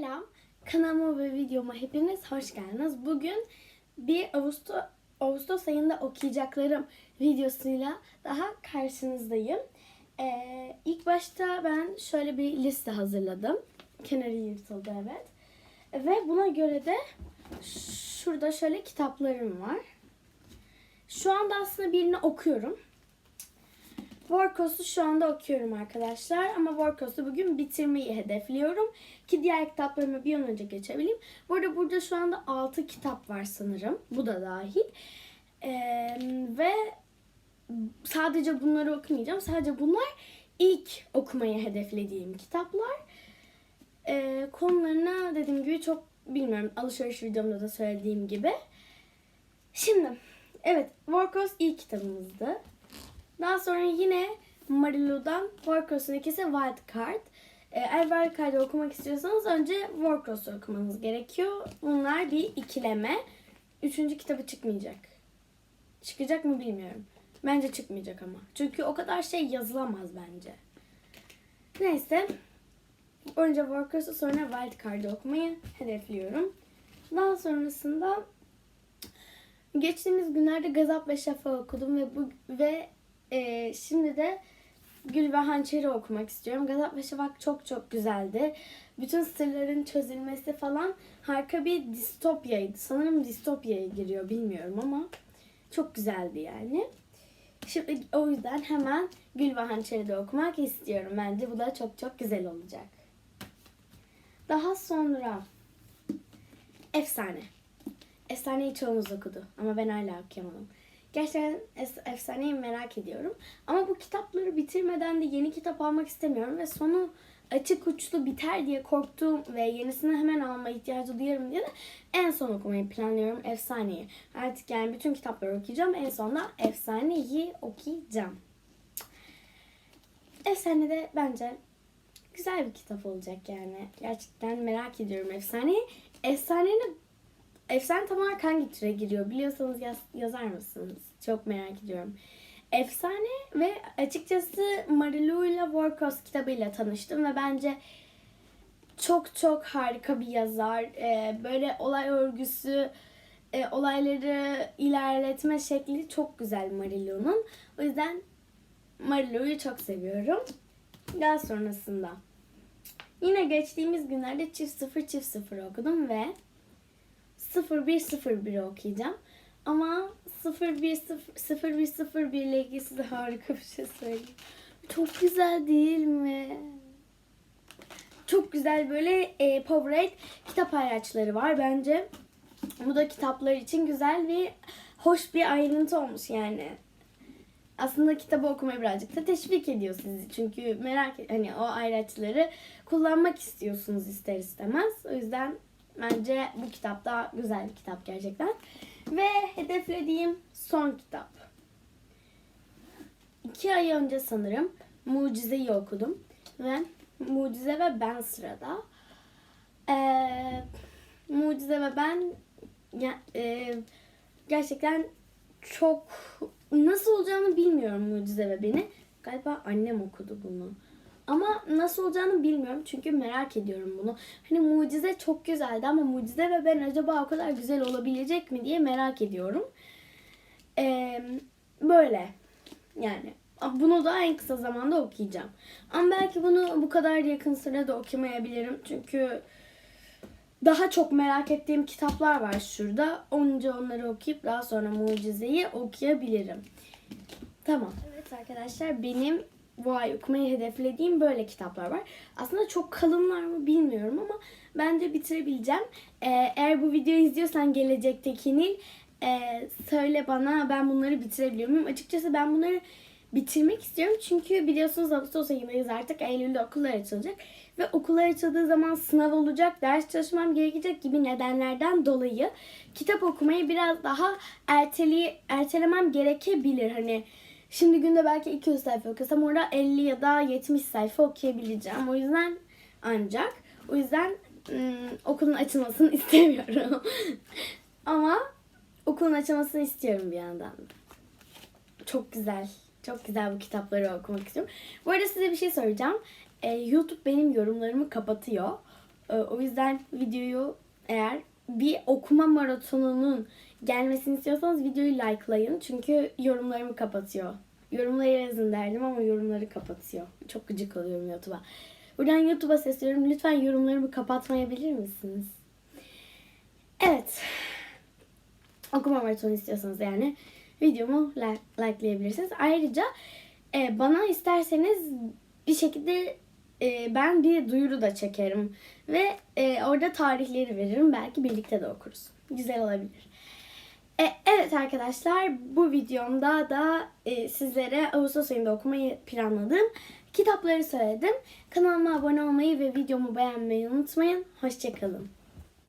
Selam, kanalıma ve videoma hepiniz hoş geldiniz. Bugün bir Ağustos, Ağustos ayında okuyacaklarım videosuyla daha karşınızdayım. Ee, ilk başta ben şöyle bir liste hazırladım. Kenarı yırtıldı evet. Ve buna göre de şurada şöyle kitaplarım var. Şu anda aslında birini okuyorum. Vorkos'u şu anda okuyorum arkadaşlar. Ama Vorkos'u bugün bitirmeyi hedefliyorum. Ki diğer kitaplarımı bir an önce geçebileyim. Bu arada burada şu anda 6 kitap var sanırım. Bu da dahil. Ee, ve sadece bunları okumayacağım. Sadece bunlar ilk okumayı hedeflediğim kitaplar. Ee, konularına dediğim gibi çok bilmiyorum. Alışveriş videomda da söylediğim gibi. Şimdi evet Vorkos ilk kitabımızdı. Daha sonra yine Marilu'dan Warcross'un ikisi Wild Card. Ee, Eğer Wild Card'ı okumak istiyorsanız önce Warcross'u okumanız gerekiyor. Bunlar bir ikileme. Üçüncü kitabı çıkmayacak. Çıkacak mı bilmiyorum. Bence çıkmayacak ama. Çünkü o kadar şey yazılamaz bence. Neyse. Önce Warcross'u sonra Wild Card'ı okumayı hedefliyorum. Daha sonrasında geçtiğimiz günlerde Gazap ve Şafa okudum ve bu ve ee, şimdi de Gül ve Hançer'i okumak istiyorum. Gazap Şafak çok çok güzeldi. Bütün sırların çözülmesi falan harika bir distopyaydı. Sanırım distopyaya giriyor bilmiyorum ama çok güzeldi yani. Şimdi o yüzden hemen Gül ve Hançer'i de okumak istiyorum. Bence bu da çok çok güzel olacak. Daha sonra Efsane. Efsaneyi çoğumuz okudu ama ben hala okuyamadım. Gerçekten efsaneyi merak ediyorum. Ama bu kitapları bitirmeden de yeni kitap almak istemiyorum ve sonu açık uçlu biter diye korktuğum ve yenisini hemen alma ihtiyacı duyarım diye de en son okumayı planlıyorum efsaneyi. Artık yani bütün kitapları okuyacağım. En sonunda efsaneyi okuyacağım. Efsane de bence güzel bir kitap olacak yani. Gerçekten merak ediyorum efsaneyi. Efsanenin Efsane tam olarak hangi türe giriyor biliyorsanız yaz, yazar mısınız? Çok merak ediyorum. Efsane ve açıkçası Marilu ile Warcross kitabıyla tanıştım ve bence çok çok harika bir yazar. Ee, böyle olay örgüsü, e, olayları ilerletme şekli çok güzel Marilu'nun. O yüzden Marilu'yu çok seviyorum. Daha sonrasında yine geçtiğimiz günlerde çift sıfır çift sıfır okudum ve 0101 okuyacağım. Ama 0101 ile ilgili size harika bir şey söyleyeyim. Çok güzel değil mi? Çok güzel böyle e, Powerade kitap araçları var bence. Bu da kitaplar için güzel ve hoş bir ayrıntı olmuş yani. Aslında kitabı okumayı birazcık da teşvik ediyor sizi. Çünkü merak hani o ayraçları kullanmak istiyorsunuz ister istemez. O yüzden Bence bu kitap da güzel bir kitap gerçekten. Ve hedeflediğim son kitap. İki ay önce sanırım Mucize'yi okudum. Ve Mucize ve Ben sırada. Ee, Mucize ve Ben e, gerçekten çok nasıl olacağını bilmiyorum Mucize ve Ben'i. Galiba annem okudu bunu. Ama nasıl olacağını bilmiyorum çünkü merak ediyorum bunu. Hani mucize çok güzeldi ama mucize ve ben acaba o kadar güzel olabilecek mi diye merak ediyorum. Ee, böyle yani bunu da en kısa zamanda okuyacağım. Ama belki bunu bu kadar yakın sırada okumayabilirim. Çünkü daha çok merak ettiğim kitaplar var şurada. Önce onları okuyup daha sonra mucizeyi okuyabilirim. Tamam. Evet arkadaşlar benim bu ay okumayı hedeflediğim böyle kitaplar var. Aslında çok kalınlar mı bilmiyorum ama bence bitirebileceğim. Ee, eğer bu videoyu izliyorsan gelecekteki Nil e, söyle bana ben bunları bitirebiliyor muyum? Açıkçası ben bunları bitirmek istiyorum. Çünkü biliyorsunuz Ağustos ayındayız artık. Eylül'de okullar açılacak. Ve okullar açıldığı zaman sınav olacak, ders çalışmam gerekecek gibi nedenlerden dolayı kitap okumayı biraz daha erteli, ertelemem gerekebilir. Hani Şimdi günde belki 200 sayfa okusam orada 50 ya da 70 sayfa okuyabileceğim. O yüzden ancak o yüzden ım, okulun açılmasını istemiyorum. Ama okulun açılmasını istiyorum bir yandan. Çok güzel. Çok güzel bu kitapları okumak istiyorum. Bu arada size bir şey soracağım. Ee, YouTube benim yorumlarımı kapatıyor. Ee, o yüzden videoyu eğer bir okuma maratonunun gelmesini istiyorsanız videoyu likelayın. Çünkü yorumlarımı kapatıyor. Yorumları yazın derdim ama yorumları kapatıyor. Çok gıcık oluyorum YouTube'a. Buradan YouTube'a sesleniyorum. Lütfen yorumlarımı kapatmayabilir misiniz? Evet. Okuma maratonu istiyorsanız yani videomu like, likelayabilirsiniz. Ayrıca e, bana isterseniz bir şekilde e, ben bir duyuru da çekerim. Ve e, orada tarihleri veririm. Belki birlikte de okuruz. Güzel olabilir. E, evet arkadaşlar bu videomda da e, sizlere Ağustos ayında okumayı planladığım kitapları söyledim. Kanalıma abone olmayı ve videomu beğenmeyi unutmayın. Hoşçakalın.